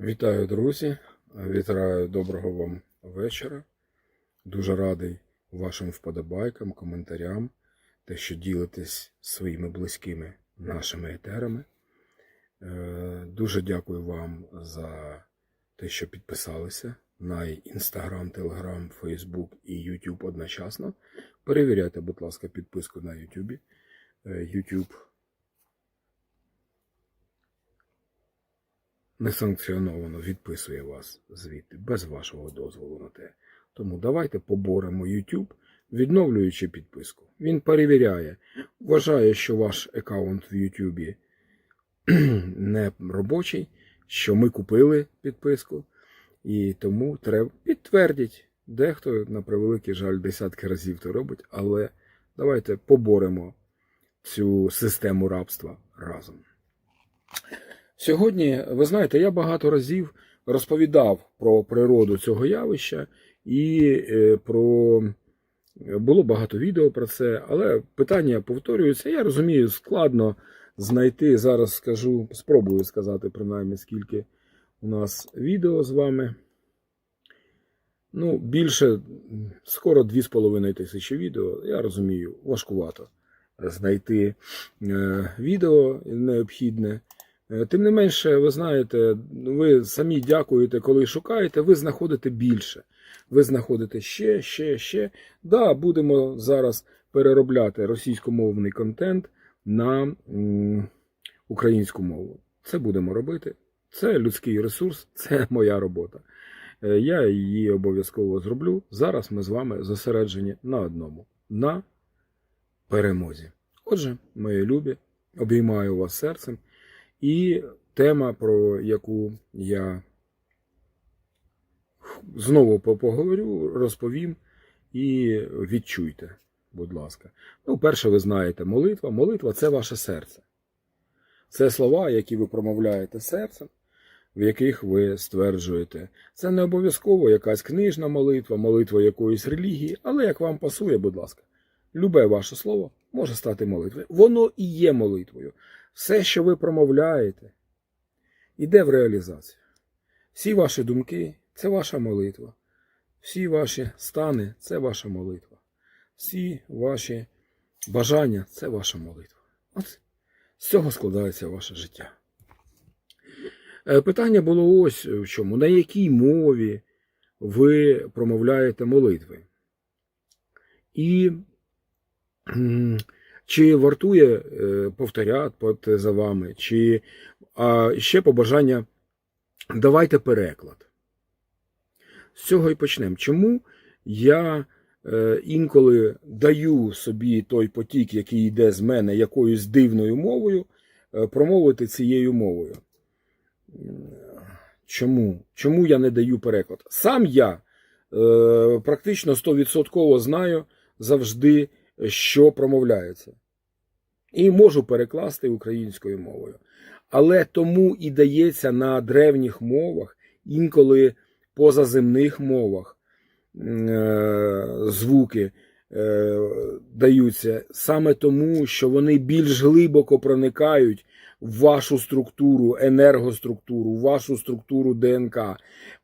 Вітаю, друзі! Вітаю доброго вам вечора. Дуже радий вашим вподобайкам, коментарям, те, що ділитесь своїми близькими нашими етерами. Е, Дуже дякую вам за те, що підписалися на Instagram, Telegram, Facebook і YouTube одночасно. Перевіряйте, будь ласка, підписку на YouTube. Е, YouTube несанкціоновано відписує вас звідти без вашого дозволу на те. Тому давайте поборемо YouTube, відновлюючи підписку. Він перевіряє, вважає, що ваш аккаунт в YouTube не робочий, що ми купили підписку, і тому треба підтвердіть. Дехто, на превеликий жаль, десятки разів то робить, але давайте поборемо цю систему рабства разом. Сьогодні, ви знаєте, я багато разів розповідав про природу цього явища і е, про було багато відео про це, але питання повторюються. Я розумію, складно знайти. Зараз скажу, спробую сказати принаймні, скільки у нас відео з вами. Ну, більше скоро 2,5 тисячі відео. Я розумію, важкувато знайти е, відео необхідне. Е, Тим не менше, ви знаєте, ви самі дякуєте, коли шукаєте, ви знаходите більше. Ви знаходите ще, ще, ще. Да, будемо зараз переробляти російськомовний контент на українську мову. Це будемо робити. Це людський ресурс, це моя робота. Е, Я її обов'язково зроблю. Зараз ми з вами зосереджені на одному на перемозі. Отже, мої любі, обіймаю вас серцем. І тема, про яку я знову поговорю, розповім і відчуйте, будь ласка. Ну, перше, ви знаєте, молитва. Молитва це ваше серце. Це слова, які ви промовляєте серцем, в яких ви стверджуєте. Це не обов'язково якась книжна молитва, молитва якоїсь релігії, але як вам пасує, будь ласка, любе ваше слово може стати молитвою. Воно і є молитвою. Все, що ви промовляєте, іде в реалізацію. Всі ваші думки це ваша молитва. Всі ваші стани це ваша молитва. Всі ваші бажання це ваша молитва. От з цього складається ваше життя. Е, Питання було ось в чому. На якій мові ви промовляєте молитви? І чи вартує е, повторяти за вами, чи а ще побажання давайте переклад. З цього і почнемо. Чому я е, інколи даю собі той потік, який йде з мене якоюсь дивною мовою, е, промовити цією мовою? Чому? Чому я не даю переклад? Сам я е, практично 100% знаю завжди, що промовляється. І можу перекласти українською мовою. Але тому і дається на древніх мовах, інколи позаземних мовах е, звуки е, даються саме тому, що вони більш глибоко проникають в вашу структуру, енергоструктуру, в вашу структуру ДНК.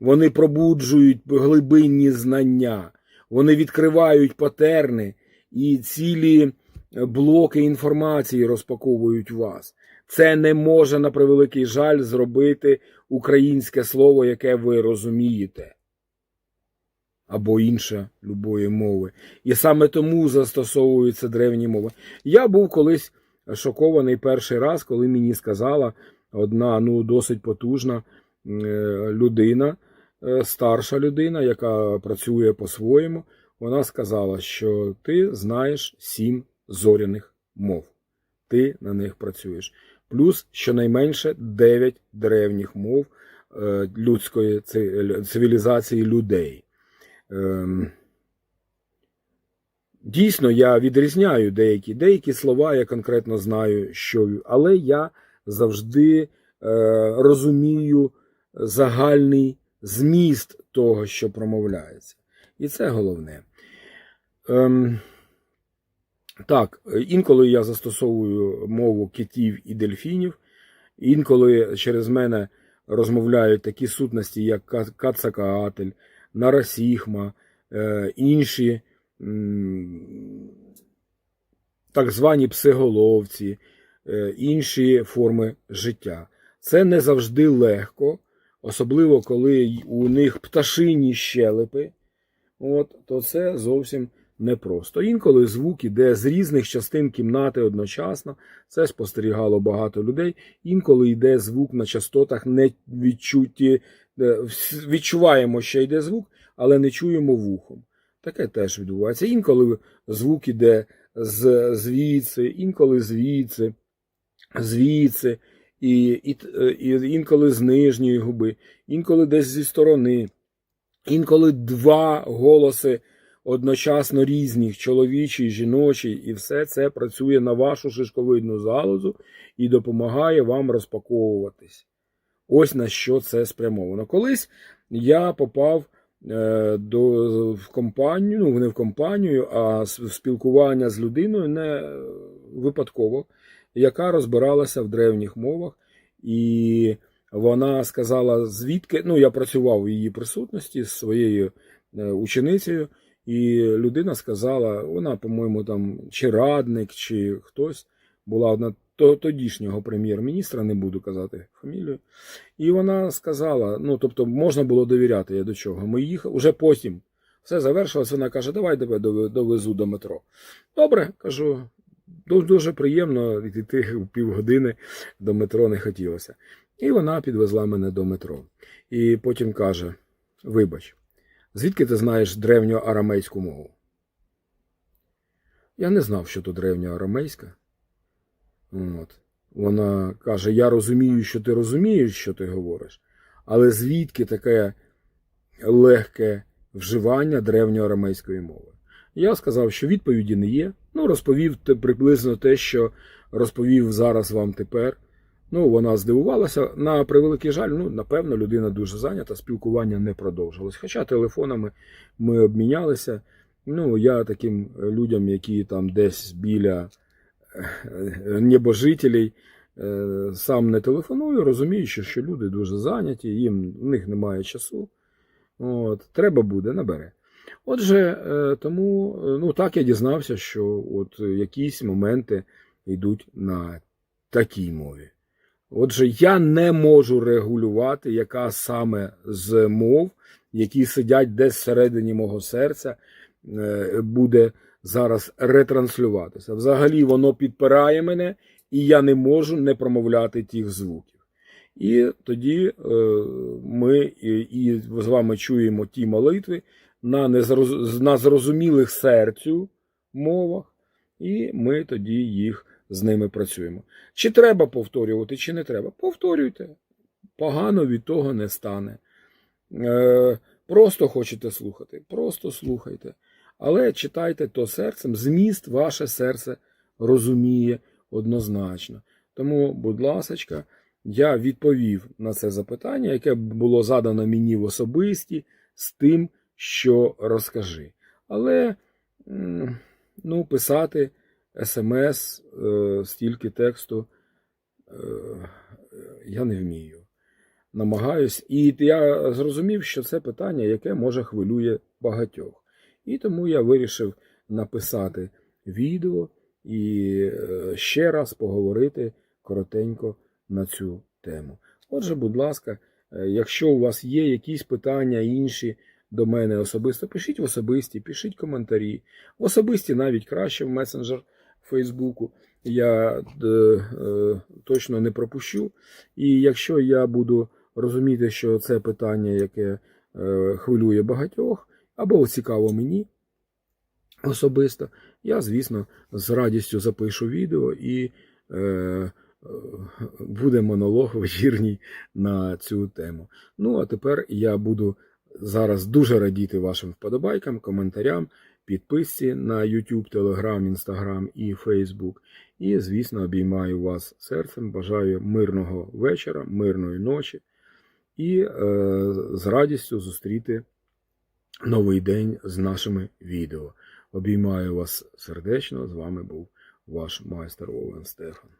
Вони пробуджують глибинні знання, вони відкривають патерни і цілі блоки інформації розпаковують вас. Це не може, на превеликий жаль, зробити українське слово, яке ви розумієте. Або інше любої мови. І саме тому застосовуються древні мови. Я був колись шокований перший раз, коли мені сказала одна ну, досить потужна е, людина, е, старша людина, яка працює по-своєму. Вона сказала, що ти знаєш сім зоряних мов. Ти на них працюєш. Плюс щонайменше 9 древніх мов е, людської цивілізації людей. Ем, Дійсно, я відрізняю деякі деякі слова, я конкретно знаю, що, але я завжди е, розумію загальний зміст того, що промовляється. І це головне. Ем, так, інколи я застосовую мову китів і дельфінів, інколи через мене розмовляють такі сутності, як Ка- Кацакаатель, Нарасіхма, е, інші м, так звані псиголовці, е, інші форми життя. Це не завжди легко, особливо коли у них пташині щелепи, от, то це зовсім непросто. Інколи звук іде з різних частин кімнати одночасно. Це спостерігало багато людей. Інколи йде звук на частотах не відчуті. е, Відчуваємо, що йде звук, але не чуємо вухом. Таке теж відбувається. Інколи звук іде з звідси, інколи звідси, звідси, і, і, і інколи з нижньої губи, інколи десь зі сторони, інколи два голоси одночасно різних, чоловічий, жіночий, і все це працює на вашу шишковидну залозу і допомагає вам розпаковуватись. Ось на що це спрямовано. Колись я попав е, до, в компанію, ну не в компанію, а в спілкування з людиною не випадково, яка розбиралася в древніх мовах, і вона сказала, звідки ну я працював у її присутності з своєю е, ученицею, і людина сказала, вона, по-моєму, там чи радник, чи хтось була одна тодішнього прем'єр-міністра, не буду казати фамілію. І вона сказала: ну, тобто, можна було довіряти я до чого. Ми їхали уже потім. Все завершилось, вона каже, давай тебе довезу до метро. Добре, кажу, дуже приємно йти півгодини до метро не хотілося. І вона підвезла мене до метро. І потім каже: Вибач, звідки ти знаєш древню арамейську мову? Я не знав, що то древня арамейська. От. Вона каже: Я розумію, що ти розумієш, що ти говориш, але звідки таке легке вживання древньоарамейської мови? Я сказав, що відповіді не є. Ну, розповів приблизно те, що розповів зараз вам тепер. Ну, вона здивувалася. На превеликий жаль, ну, напевно, людина дуже зайнята, спілкування не продовжилось. Хоча телефонами ми обмінялися. Ну, я таким людям, які там десь біля е, небожителей, е, сам не телефоную, розумію, що, люди дуже зайняті, їм в них немає часу. От, треба буде, набере. Отже, е, тому е, ну, так я дізнався, що от якісь моменти йдуть на такій мові. Отже, я не можу регулювати, яка саме з мов, які сидять десь всередині мого серця, е, буде зараз ретранслюватися. Взагалі воно підпирає мене, і я не можу не промовляти тих звуків. І тоді е, ми і, з вами чуємо ті молитви на зрозумілих серцю мовах, і ми тоді їх з ними працюємо. Чи треба повторювати, чи не треба? Повторюйте. Погано від того не стане. Е, просто хочете слухати, просто слухайте. Але читайте то серцем, зміст ваше серце розуміє однозначно. Тому, будь ласочка, я відповів на це запитання, яке було задано мені в особисті з тим, що розкажи. Але ну, писати смс е, стільки тексту е, я не вмію. Намагаюсь. І я зрозумів, що це питання, яке може хвилює багатьох. І тому я вирішив написати відео і е, ще раз поговорити коротенько на цю тему. Отже, будь ласка, якщо у вас є якісь питання інші до мене особисто, пишіть в особисті, пишіть коментарі. В особисті навіть краще в месенджер Фейсбуку. Я е, е, точно не пропущу. І якщо я буду розуміти, що це питання, яке е, хвилює багатьох, або цікаво мені особисто, я, звісно, з радістю запишу відео і буде монолог вечірній на цю тему. Ну, а тепер я буду зараз дуже радіти вашим вподобайкам, коментарям, підписці на YouTube, Telegram, Instagram і Facebook. І, звісно, обіймаю вас серцем. Бажаю мирного вечора, мирної ночі і е, з радістю зустріти новий день з нашими відео. Обіймаю вас сердечно. З вами був ваш майстер Овен Стефан.